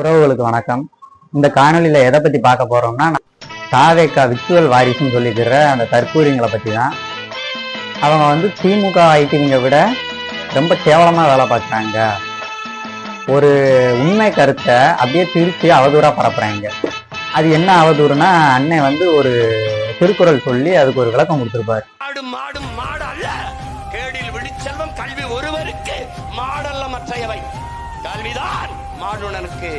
உறவுகளுக்கு வணக்கம். இந்த காணொலியில் எதை பத்தி பார்க்க போறோம்னா தாவேக்கா விக்சுவல் வாரிசுன்னு சொல்லிக்கிற அந்த தற்கூரிங்களை பற்றி தான். அவங்க வந்து திமுக ஐடிவிங்க விட ரொம்ப கேவலமாக வேலை பார்க்குறாங்க. ஒரு உண்மை கருத்தை அப்படியே திருச்சி அவதூறா பரப்புறாங்க. அது என்ன அவதூறுனா அண்ணன் வந்து ஒரு திருக்குறள் சொல்லி அதுக்கு ஒரு விளக்கம் கொடுத்துருப்பாரு. கல்வி ஒருவருக்கு. மாடல்ல மற்றையவை. கல்விதான். மாடுனனுக்கு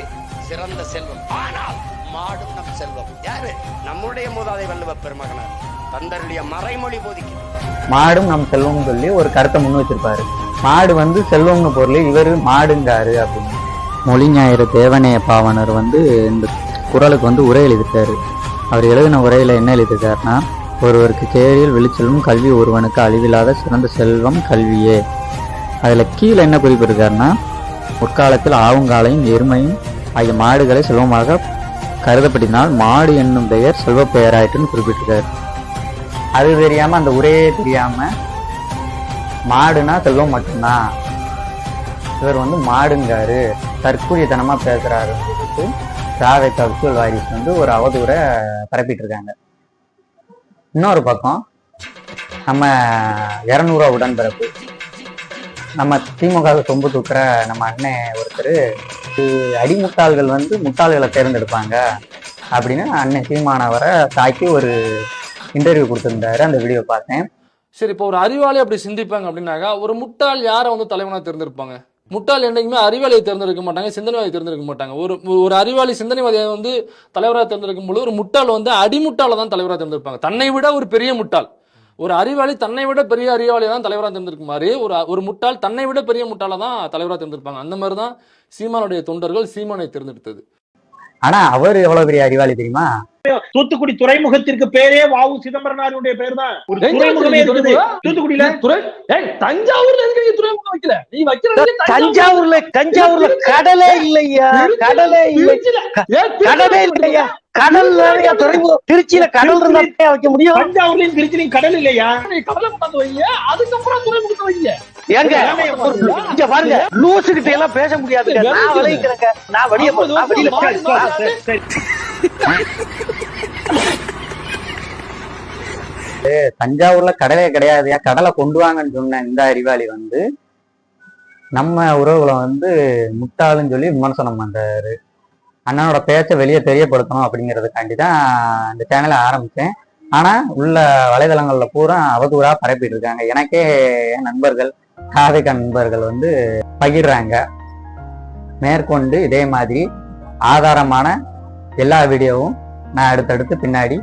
சிறந்த செல்வம். ஆனால் மாடும் நம் செல்வம். யாரு? நம்முடைய மூதாதை வள்ளுவ பெருமகனார். தந்தருடைய மறைமொழி போதிக்கிறது மாடும் நம் செல்வம்னு சொல்லி ஒரு கருத்தை முன் வச்சிருப்பாரு. மாடு வந்து செல்வம்னு பொருள் இவர் மாடுங்காரு அப்படின்னு. மொழி ஞாயிறு தேவனைய பாவனர் வந்து இந்த குறளுக்கு வந்து உரை எழுதிட்டாரு அவர் எழுதின உரையில என்ன எழுதியிருக்காருன்னா ஒருவருக்கு கேரியில் வெளிச்செல்வம் கல்வி ஒருவனுக்கு அழிவில்லாத சிறந்த செல்வம் கல்வியே. அதுல கீழே என்ன குறிப்பிட்டிருக்காருன்னா முற்காலத்தில் ஆவுங்காலையும் எருமையும் ஆகிய மாடுகளை செல்வமாக கருதப்பட்டினால் மாடு என்னும் பெயர் செல்வ பெயராயிட்டுன்னு குறிப்பிட்டிருக்காரு. அது தெரியாம அந்த உரையே தெரியாம மாடுனா செல்வம் மட்டும்தான் இவர் வந்து மாடுங்காரு. தற்கூரியத்தனமா பேசுறாரு சொல்லிட்டு திராவிட கவிச்சுவல் வாரிசு வந்து ஒரு அவதூறை பரப்பிட்டு இருக்காங்க இன்னொரு பக்கம் நம்ம இரநூறுவா உடன்பிறப்பு நம்ம திமுக சொம்பு தூக்குற நம்ம அண்ணன் ஒருத்தர் அடிமுட்டாள்கள் வந்து முட்டாள்களை தேர்ந்தெடுப்பாங்க அப்படின்னு அண்ணன் சீமானவரை தாக்கி ஒரு இன்டர்வியூ கொடுத்துருந்தாரு. அந்த வீடியோ பார்த்தேன். சரி இப்போ ஒரு அறிவாளி அப்படி சிந்திப்பாங்க அப்படின்னாக்கா ஒரு முட்டாள் யாரை வந்து தலைவனாக தேர்ந்தெடுப்பாங்க? முட்டாள் என்றைக்குமே அறிவாளியை தேர்ந்தெடுக்க மாட்டாங்க சிந்தனைவாதி தேர்ந்தெடுக்க மாட்டாங்க. ஒரு ஒரு அறிவாளி சிந்தனைவாதியை வந்து தலைவராக தேர்ந்தெடுக்கும் பொழுது ஒரு முட்டாள் வந்து அடிமுட்டாளை தான் தலைவராக தேர்ந்தெடுப்பாங்க. தன்னை விட ஒரு பெரிய முட்டாள். ஒரு அறிவாளி தன்னை விட பெரிய அறிவாளியை தான் தலைவராக தேர்ந்தெடுக்கும் மாதிரி ஒரு ஒரு முட்டாள் தன்னை விட பெரிய முட்டாளை தான் தலைவராக தேர்ந்தெடுப்பாங்க. அந்த மாதிரி தான் சீமானுடைய தொண்டர்கள் சீமானை தேர்ந்தெடுத்தது. ஆனா அவர் எவ்வளவு பெரிய அறிவாளி தெரியுமா? தூத்துக்குடி துறைமுகத்திற்கு பேரே வாவு சிதம்பரனாருடைய பேர் தான் ஒரு துறைமுகமே இருக்குது? தூத்துக்குடியில? துறை தஞ்சாவூர்ல எதுக்கு நீ துறைமுகம் வைக்கல? நீ வைக்கிறது தஞ்சாவூர்ல தஞ்சாவூர்ல கடலே இல்லையா? கடலே இல்லை கடலே இல்லையா? கடல் துறைமுகம் திருச்சியில கடல் இருந்தா வைக்க முடியும். தஞ்சாவூர்லயும் திருச்சிலையும் கடல் இல்லையா? கடலை கொண்டாந்து வைங்க. அதுக்கப்புறம் துறைமுகத்தை வைங்க. ஏங்க ஒரு- இங்க பாருங்க லூசு கிட்ட எல்லாம் பேச முடியாதுங்க நான் விளைவிக்கிறேங்க நான் வெளிய போ- நான் வெளியில. தஞ்சாவூர்ல கடலே கிடையாதுயா? கடலை கொண்டு வாங்கன்னு சொன்ன இந்த அறிவாளி வந்து நம்ம உறவுகளை வந்து முட்டாளுன்னு சொல்லி விமர்சனம் பண்றாரு. அண்ணனோட பேச்சை வெளியே தெரியப்படுத்தணும் அப்படிங்கிறதுக்காண்டி தான் இந்த சேனலை ஆரம்பித்தேன் ஆனால் உள்ள வலைதளங்களில் பூரா அவதூறாக பரப்பிட்டு இருக்காங்க. எனக்கே என் நண்பர்கள் காதைக்க நண்பர்கள் வந்து பகிர்றாங்க. மேற்கொண்டு இதே மாதிரி ஆதாரமான எல்லா வீடியோவும் நான் அடுத்தடுத்து பின்னாடி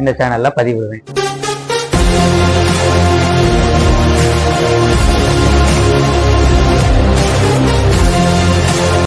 இந்த சேனலில் பதிவிடுவேன்.